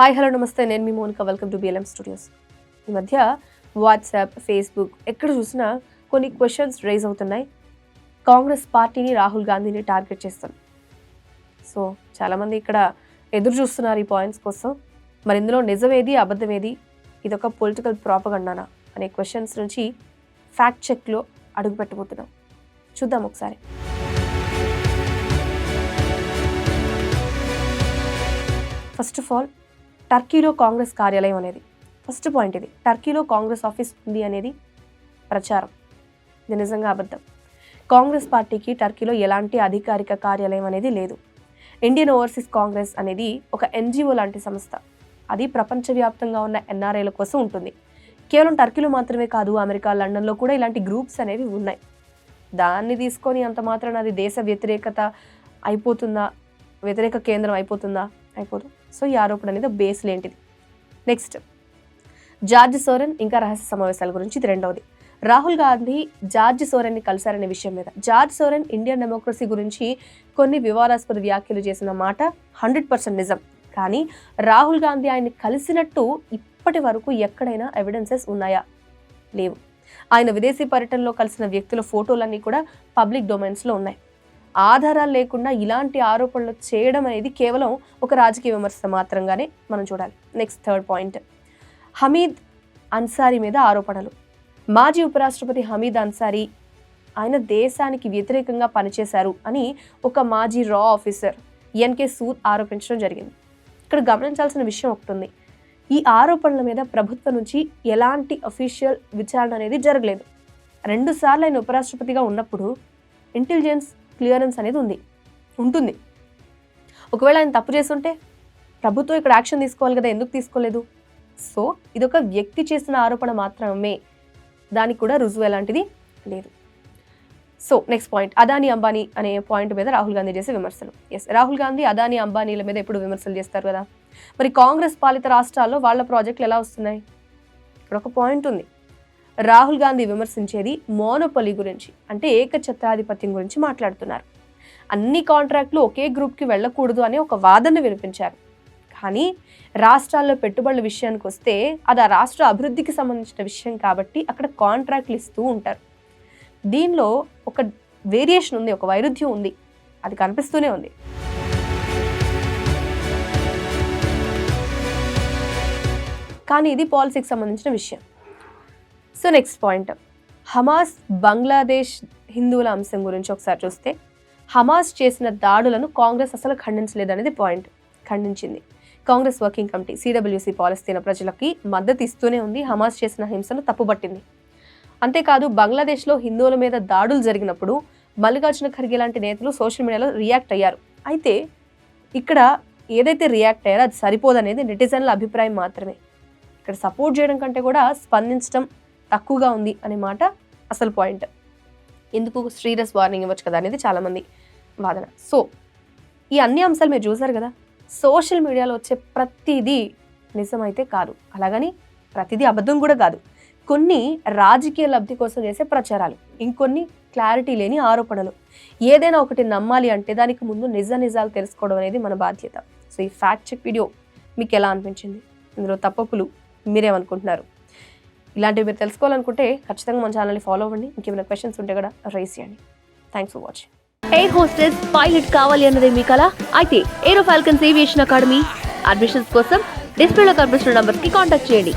Hi hello నమస్తే. నేను మీ Monika. Welcome to BLM studios ఈ మధ్య వాట్సాప్ ఫేస్బుక్ ఎక్కడ చూసినా కొన్ని క్వశ్చన్స్ రైజ్ అవుతున్నాయి. కాంగ్రెస్ పార్టీని రాహుల్ గాంధీని టార్గెట్ చేస్తాను సో చాలామంది ఇక్కడ ఎదురు చూస్తున్నారు ఈ పాయింట్స్ కోసం. మరి ఇందులో నిజమేది అబద్ధమేది? ఇదొక పొలిటికల్ ప్రాపగండానా? అనే క్వశ్చన్స్ నుంచి ఫ్యాక్ట్ చెక్లో అడుగు పెట్టబోతున్నాం. చూద్దాం ఒకసారి. ఫస్ట్ ఆఫ్ ఆల్ టర్కీలో కాంగ్రెస్ కార్యాలయం అనేది. ఫస్ట్ పాయింట్ ఇది. టర్కీలో కాంగ్రెస్ ఆఫీస్ ఉంది అనేది ప్రచారం. ఇది నిజంగా అబద్ధం. కాంగ్రెస్ పార్టీకి టర్కీలో ఎలాంటి అధికారిక కార్యాలయం అనేది లేదు. ఇండియన్ ఓవర్సీస్ కాంగ్రెస్ అనేది ఒక ఎన్జిఓ లాంటి సంస్థ. అది ప్రపంచవ్యాప్తంగా ఉన్న ఎన్ఆర్ఐల కోసం ఉంటుంది. కేవలం టర్కీలో మాత్రమే కాదు అమెరికా లండన్లో కూడా ఇలాంటి గ్రూప్స్ అనేవి ఉన్నాయి. దాన్ని తీసుకొని అంత మాత్రాన అది దేశ వ్యతిరేకత అయిపోతుందా? వ్యతిరేక కేంద్రం అయిపోతుందా? అయిపోతుంది సో ఈ ఆరోపణ అనేది బేస్ లేంటిది. నెక్స్ట్ జార్జ్ సోరెన్ ఇంకా రహస్య సమావేశాల గురించి ఇది రెండవది. రాహుల్ గాంధీ జార్జ్ సోరెన్ని కలిశారనే విషయం మీద. జార్జ్ సోరెన్ ఇండియన్ డెమోక్రసీ గురించి కొన్ని వివాదాస్పద వ్యాఖ్యలు చేసిన మాట హండ్రెడ్ పర్సెంట్ నిజం. కానీ రాహుల్ గాంధీ ఆయన్ని కలిసినట్టు ఇప్పటి వరకు ఎక్కడైనా ఎవిడెన్సెస్ ఉన్నాయా? లేవు. ఆయన విదేశీ పర్యటనలో కలిసిన వ్యక్తుల ఫోటోలన్నీ కూడా పబ్లిక్ డొమైన్స్లో ఉన్నాయి. ఆధారాలు లేకుండా ఇలాంటి ఆరోపణలు చేయడం అనేది కేవలం ఒక రాజకీయ విమర్శ మాత్రంగానే మనం చూడాలి. Next third point Hamid Ansari మీద ఆరోపణలు. మాజీ ఉపరాష్ట్రపతి హమీద్ అన్సారీ ఆయన దేశానికి వ్యతిరేకంగా పనిచేశారు అని ఒక మాజీ రా ఆఫీసర్ ఎన్కే సూద్ ఆరోపించడం జరిగింది. ఇక్కడ గమనించాల్సిన విషయం ఒకటి ఉంది. ఈ ఆరోపణల మీద ప్రభుత్వం నుంచి ఎలాంటి అఫీషియల్ విచారణ అనేది జరగలేదు. రెండుసార్లు ఆయన ఉపరాష్ట్రపతిగా ఉన్నప్పుడు ఇంటెలిజెన్స్ క్లియరెన్స్ అనేది ఉంది ఉంటుంది. ఒకవేళ ఆయన తప్పు చేస్తుంటే ప్రభుత్వం ఇక్కడ యాక్షన్ తీసుకోవాలి కదా ఎందుకు తీసుకోలేదు? సో ఇదొక వ్యక్తి చేసిన ఆరోపణ మాత్రమే. దానికి కూడా రుజువు ఎలాంటిది లేదు. So next point Adani Ambani అనే పాయింట్ మీద రాహుల్ గాంధీ చేసే విమర్శలు. ఎస్ రాహుల్ గాంధీ అదానీ అంబానీల మీద ఎప్పుడు విమర్శలు చేస్తారు కదా? మరి కాంగ్రెస్ పాలిత రాష్ట్రాల్లో వాళ్ళ ప్రాజెక్టులు ఎలా వస్తున్నాయి? ఇక్కడ ఒక పాయింట్ ఉంది. రాహుల్ గాంధీ విమర్శించేది మోనోపలి గురించి అంటే ఏకఛత్రాధిపత్యం గురించి మాట్లాడుతున్నారు. అన్ని కాంట్రాక్టులు ఒకే గ్రూప్కి వెళ్ళకూడదు అనే ఒక వాదన వినిపించారు. కానీ రాష్ట్రాల్లో పెట్టుబడుల విషయానికి వస్తే అది ఆ రాష్ట్ర అభివృద్ధికి సంబంధించిన విషయం కాబట్టి అక్కడ కాంట్రాక్ట్లు ఇస్తూ ఉంటారు. దీనిలో ఒక వేరియేషన్ ఉంది ఒక వైరుధ్యం ఉంది. అది కనిపిస్తూనే ఉంది. కానీ ఇది పాలసీకి సంబంధించిన విషయం. So next point. Hamas Bangladesh హిందువుల అంశం గురించి ఒకసారి చూస్తే హమాస్ చేసిన దాడులను కాంగ్రెస్ అసలు ఖండించలేదనేది పాయింట్. ఖండించింది. కాంగ్రెస్ వర్కింగ్ కమిటీ సిడబ్ల్యూసీ పాలస్తీనా ప్రజలకి మద్దతు ఇస్తూనే ఉంది హమాస్ చేసిన హింసను తప్పుపట్టింది. అంతేకాదు బంగ్లాదేశ్లో హిందువుల మీద దాడులు జరిగినప్పుడు మల్లికార్జున ఖర్గే లాంటి నేతలు సోషల్ మీడియాలో రియాక్ట్ అయ్యారు. అయితే ఇక్కడ ఏదైతే రియాక్ట్ అయ్యారో అది సరిపోదనేది నెటిజన్ల అభిప్రాయం మాత్రమే. ఇక్కడ సపోర్ట్ చేయడం కంటే కూడా స్పందించడం తక్కువగా ఉంది అనే మాట అసలు పాయింట్ ఎందుకు శ్రీరస్ వార్నింగ్ ఇవ్వచ్చు కదా అనేది చాలామంది వాదన. సో ఈ అన్ని అంశాలు మీరు చూసారు కదా సోషల్ మీడియాలో వచ్చే ప్రతిదీ నిజమైతే కాదు. అలాగని ప్రతిదీ అబద్ధం కూడా కాదు. కొన్ని రాజకీయ లబ్ధి కోసం చేసే ప్రచారాలు ఇంకొన్ని క్లారిటీ లేని ఆరోపణలు. ఏదైనా ఒకటి నమ్మాలి అంటే దానికి ముందు నిజ నిజాలు తెలుసుకోవడం అనేది మన బాధ్యత. సో ఈ ఫ్యాక్ట్ చెక్ వీడియో మీకు ఎలా అనిపించింది? ఇందులో తప్పప్పులు మీరేమనుకుంటున్నారు? ఇలాంటివి మీరు తెలుసుకోవాలనుకుంటే ఖచ్చితంగా మన ఛానల్ని ఫాలో అవ్వండి. ఇంకేమైనా క్వశ్చన్స్ ఉంటే కూడా రైస్ చేయండి. Thanks for watching air hostess pilot కావాలి అన్నదే మీ కల? అయితే Aero Falcons Aviation Academy admissions కోసం డిస్ప్లేలో కనిపిస్తున్న నంబర్కి కి కాంటాక్ట్ చేయండి.